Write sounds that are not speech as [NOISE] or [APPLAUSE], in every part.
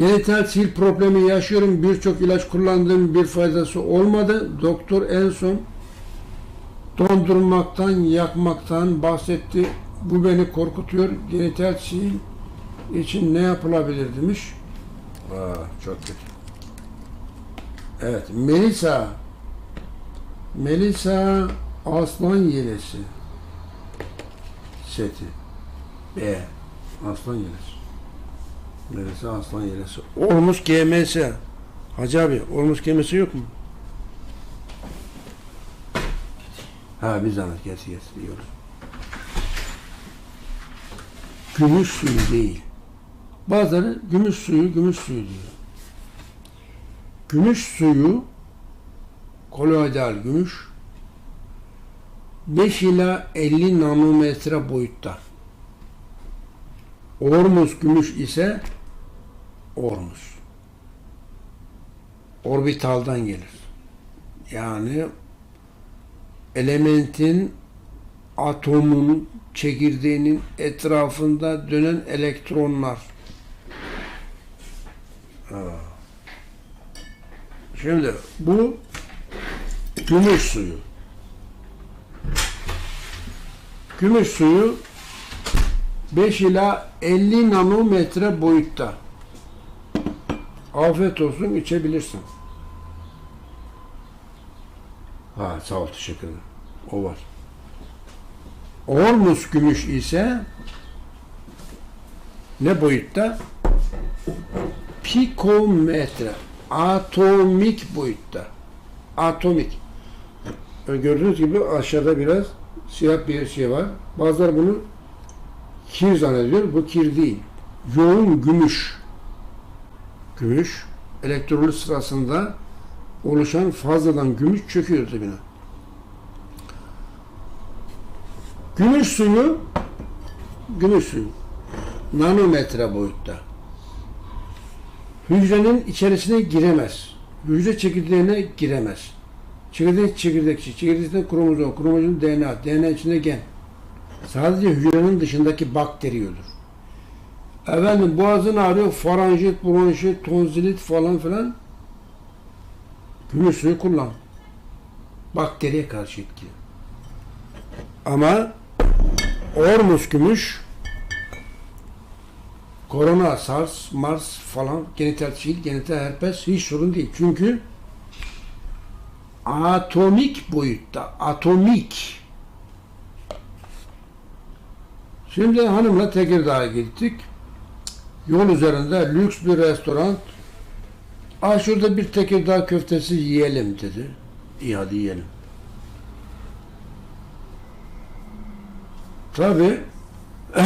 Genital sil problemi yaşıyorum. Birçok ilaç kullandım. Bir faydası olmadı. Doktor en son dondurmaktan, yakmaktan bahsetti. Bu beni korkutuyor. Genital sil için ne yapılabilir demiş. Aa, çok kötü. Evet, Melisa. Melisa Aslan Yelesi. Seti. B. Aslan Yelesi. Melisa Aslan Yelesi. Olmuş GMS. Hacı abi, olmuş GMS yok mu? Ha bir zahmet geç geç diyoruz. Gümüş suyu değil. Bazıları gümüş suyu, gümüş suyu diyor. Gümüş suyu koloidal gümüş 5 ila 50 nanometre boyutta. Ormus gümüş ise ormus. Orbitaldan gelir. Yani elementin atomun çekirdeğinin etrafında dönen elektronlar. Şimdi bu gümüş suyu. Gümüş suyu 5 ila 50 nanometre boyutta. Afiyet olsun içebilirsin. Ha sağ ol teşekkür ederim. O var. Ormus gümüş ise ne boyutta? Pikometre. Atomik boyutta. Atomik. Gördüğünüz gibi aşağıda biraz siyah bir şey var. Bazıları bunu kir zannediyor. Bu kir değil. Yoğun gümüş. Gümüş elektrolit sırasında oluşan fazladan gümüş çöküyor dibine. Gümüş suyu gümüş suyu nanometre boyutta. Hücrenin içerisine giremez. Hücre çekirdeğine giremez. Çekirdek çekirdekçi, çekirdekten kromozom, kromozom DNA, DNA içinde gen. Sadece hücrenin dışındaki bakteri yiyordur. Efendim boğazın ağrıyor, faranjit, bronşit, tonzilit falan filan. Gümüş suyu kullan. Bakteriye karşı etkili. Ama Ormus gümüş korona, SARS, MARS falan genital çiğ, genital herpes hiç sorun değil. Çünkü atomik boyutta, atomik. Şimdi hanımla Tekirdağ'a gittik. Yol üzerinde lüks bir restoran. Aa şurada bir Tekirdağ köftesi yiyelim dedi. İyi hadi yiyelim. Tabi [CLEARS THROAT]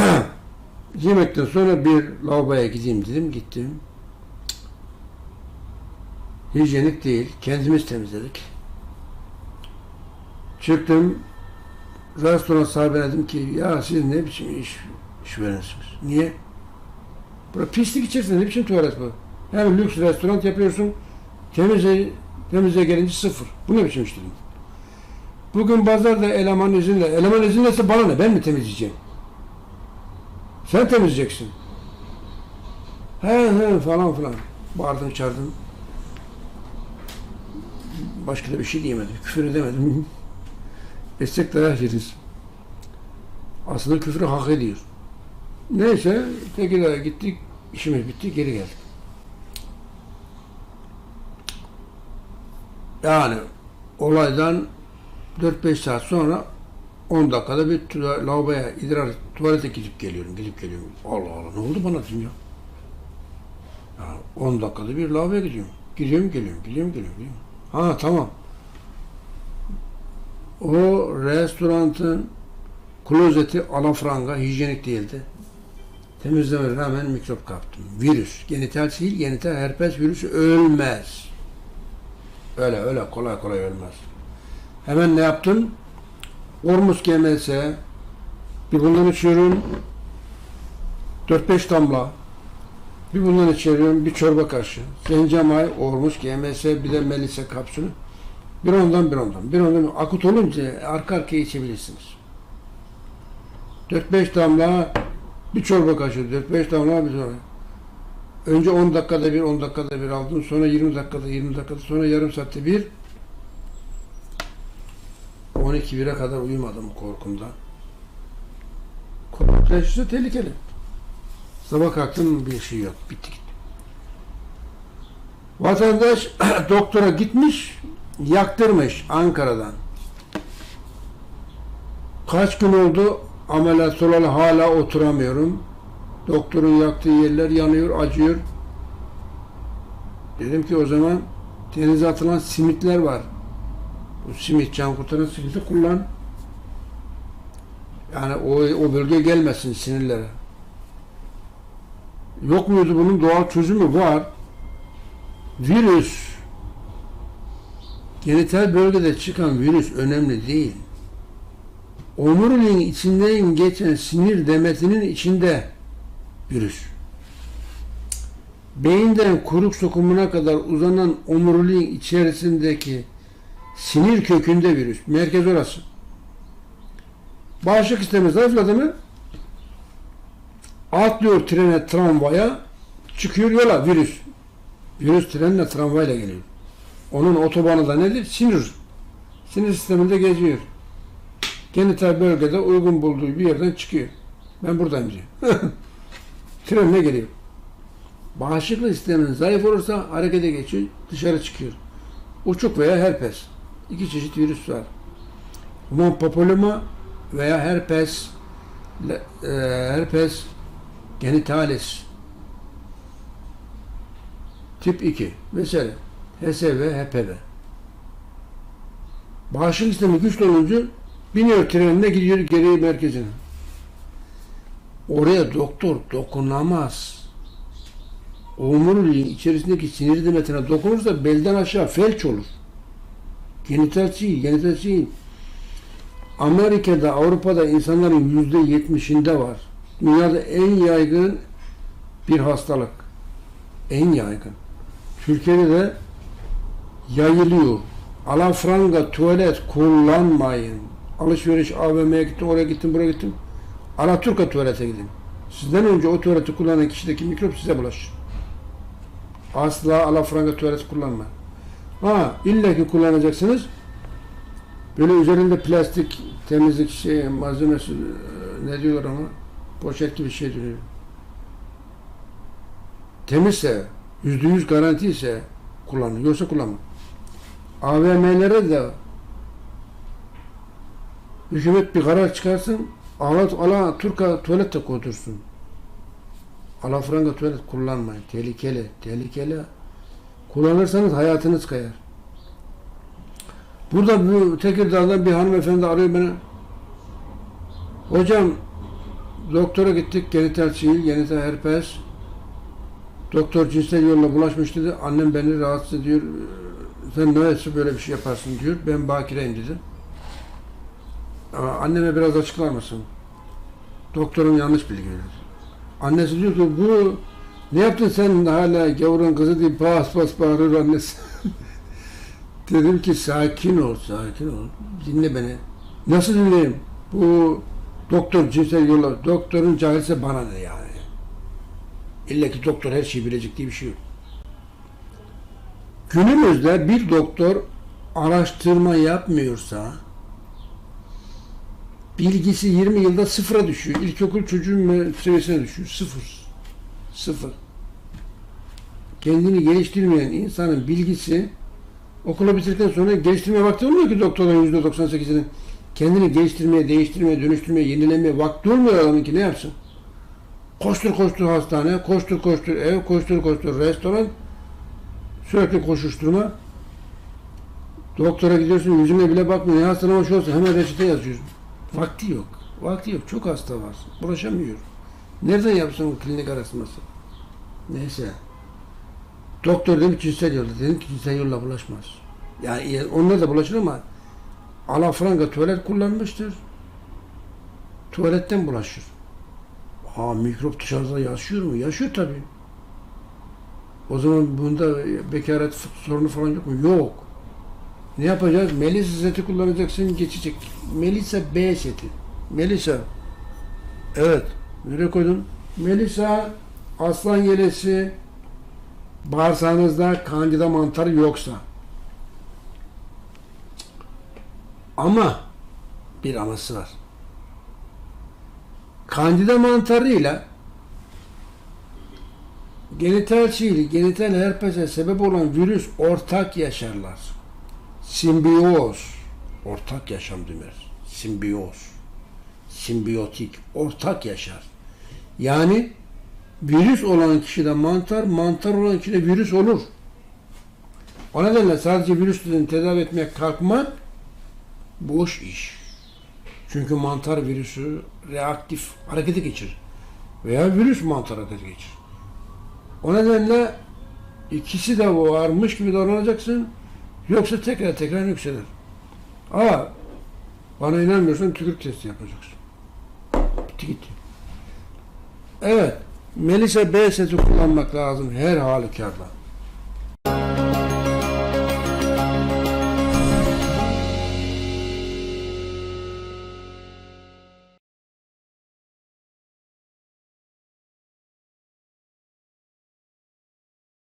yemekten sonra bir lavaboya gideyim dedim. Gittim. Hijyenik değil. Kendimiz temizledik. Çıktım. Restoran sahibine dedim ki ya siz ne biçim iş, iş veriyorsunuz? Niye? Burada pislik içerisinde ne biçim tuvalet bu? Hem lüks restoran yapıyorsun. Temizle, temizle gelince sıfır. Bu ne biçim iş dedim. Bugün pazarda eleman izinle. Eleman izinlese bana ne? Ben mi temizleyeceğim? Sen temizleyeceksin. He he falan filan. Bağırdım çağırdım. Başka da bir şey diyemedim. Küfür edemedim. [LAUGHS] Etsek dayak yeriz. Aslında küfrü hak ediyor. Neyse Tekirdağ'a gittik. işimiz bitti. Geri geldik. Yani olaydan 4-5 saat sonra 10 dakikada bir tuva- lavaboya idrar tuvalete gidip geliyorum, gidip geliyorum. Allah Allah ne oldu bana dedim ya. Yani 10 dakikada bir lavaboya gidiyorum. Gidiyorum geliyorum, gidiyorum geliyorum. gidiyorum. Ha tamam. O restoranın klozeti alafranga, hijyenik değildi. Temizlemeye rağmen mikrop kaptım. Virüs, genital sil, genital herpes virüsü ölmez. Öyle öyle. Kolay kolay ölmez. Hemen ne yaptım? Ormus GMS bir bundan içiyorum. 4-5 damla. Bir bundan içiyorum. Bir çorba kaşığı zencemay, ormus, GMS bir de melisa kapsülü. Bir ondan bir ondan. Bir ondan akut olunca arka arkaya içebilirsiniz. 4-5 damla bir çorba kaşığı 4-5 damla bir sonra Önce 10 dakikada bir, 10 dakikada bir aldım. Sonra 20 dakikada, 20 dakikada, sonra yarım saatte bir. 12 bire kadar uyumadım korkumdan. Korku teşhisi tehlikeli. Sabah kalktım bir şey yok. Bitti gitti. Vatandaş [CLEARS THROAT] doktora gitmiş, yaktırmış Ankara'dan. Kaç gün oldu ameliyat olalı hala oturamıyorum. Doktorun yaktığı yerler yanıyor, acıyor. Dedim ki o zaman denize atılan simitler var. Bu simit, can kurtaran simiti kullan. Yani o, o bölgeye gelmesin sinirlere. Yok muydu bunun doğal çözümü? Var. Virüs, genital bölgede çıkan virüs önemli değil. Omuriliğin içinden geçen sinir demetinin içinde virüs. Beyinden kuruk sokumuna kadar uzanan omuriliğin içerisindeki sinir kökünde virüs. Merkez orası. Bağışıklık sistemi zayıfladı mı atlıyor trene, tramvaya çıkıyor yola virüs. Virüs trenle, tramvayla geliyor. Onun otobanı da nedir? Sinir. Sinir sisteminde geziyor. Genital bölgede uygun bulduğu bir yerden çıkıyor. Ben buradayım diyor. [LAUGHS] Trenle geliyor. Bağışıklık sisteminin zayıf olursa harekete geçiyor, dışarı çıkıyor. Uçuk veya herpes. İki çeşit virüs var. Human papilloma veya herpes e, herpes genitalis tip 2 mesela HSV, HPV. Bağışıklık sistemi güçlü olunca biniyor trenine gidiyor geri merkezine. Oraya doktor dokunamaz. Omuriliğin içerisindeki sinir demetine dokunursa belden aşağı felç olur. Genital çiğ, genital çiğ. Amerika'da, Avrupa'da insanların yüzde yetmişinde var. Dünyada en yaygın bir hastalık. En yaygın. Türkiye'de de yayılıyor. Alafranga tuvalet kullanmayın. Alışveriş AVM'ye gittim, oraya gittim, buraya gittim. Alaturka tuvalete gidin. Sizden önce o tuvaleti kullanan kişideki mikrop size bulaşır. Asla alafranga tuvalet kullanma. Ha, illa ki kullanacaksınız. Böyle üzerinde plastik temizlik şey malzemesi e, ne diyorlar ama poşet gibi şey duruyor. Temizse, yüzde yüz garanti ise kullanın. Yoksa kullanma. AVM'lere de hükümet bir karar çıkarsın, ala, ala Turka tuvalet de koydursun. Alafranga tuvalet kullanmayın. Tehlikeli, tehlikeli. Kullanırsanız hayatınız kayar. Burada bu Tekirdağ'dan bir hanımefendi arıyor beni. Hocam doktora gittik genital çiğ, genital herpes. Doktor cinsel yolla bulaşmış dedi. Annem beni rahatsız ediyor. Sen nasıl böyle bir şey yaparsın diyor. Ben bakireyim dedi. Anneme biraz açıklar mısın? Doktorun yanlış bilgi verir. Annesi diyor ki bu ne yaptın sen hala gavurun kızı diye bas bas bağırır annesi. [LAUGHS] Dedim ki sakin ol, sakin ol. Dinle beni. Nasıl dinleyeyim? Bu doktor cinsel yolla, doktorun cahilse bana ne yani? İlla ki doktor her şeyi bilecek diye bir şey yok. Günümüzde bir doktor araştırma yapmıyorsa bilgisi 20 yılda sıfıra düşüyor. İlkokul çocuğun seviyesine düşüyor. Sıfır. Sıfır. Kendini geliştirmeyen insanın bilgisi okula bitirdikten sonra geliştirmeye vakti olmuyor ki doktorların %98'inin kendini geliştirmeye, değiştirmeye, dönüştürmeye, yenilemeye vakti olmuyor adamın ki ne yapsın? Koştur koştur hastane, koştur koştur ev, koştur koştur restoran, sürekli koşuşturma. Doktora gidiyorsun yüzüne bile bakmıyor. Ya hastane hoş olsa hemen reçete yazıyorsun. Vakti yok. Vakti yok. Çok hasta var. Uğraşamıyor. Nereden yapsın klinik araştırması? Neyse. Doktor dedim cinsel yolla. Dedim ki cinsel yolla bulaşmaz. Yani onlar da bulaşır ama alafranga tuvalet kullanmıştır. Tuvaletten bulaşır. Ha mikrop dışarıda yaşıyor mu? Yaşıyor tabii. O zaman bunda bekaret sorunu falan yok mu? Yok. Ne yapacağız? Melisa seti kullanacaksın, geçecek. Melisa B seti. Melisa. Evet. Nereye koydun? Melisa, aslan yelesi, bağırsağınızda kandida mantarı yoksa ama bir aması var. Kandida mantarıyla genital çiğli, genital herpese sebep olan virüs ortak yaşarlar. Simbiyoz, ortak yaşam demek. Simbiyoz, simbiyotik, ortak yaşar. Yani virüs olan kişide mantar, mantar olan kişide virüs olur. O nedenle sadece virüslerini tedavi etmeye kalkmak boş iş. Çünkü mantar virüsü reaktif harekete geçirir. Veya virüs mantar harekete geçirir. O nedenle ikisi de varmış gibi davranacaksın. Yoksa tekrar tekrar yükselir. Aa, bana inanmıyorsan tükürük testi yapacaksın. Bitti gitti. Evet. Melisa B seti kullanmak lazım her halükarda.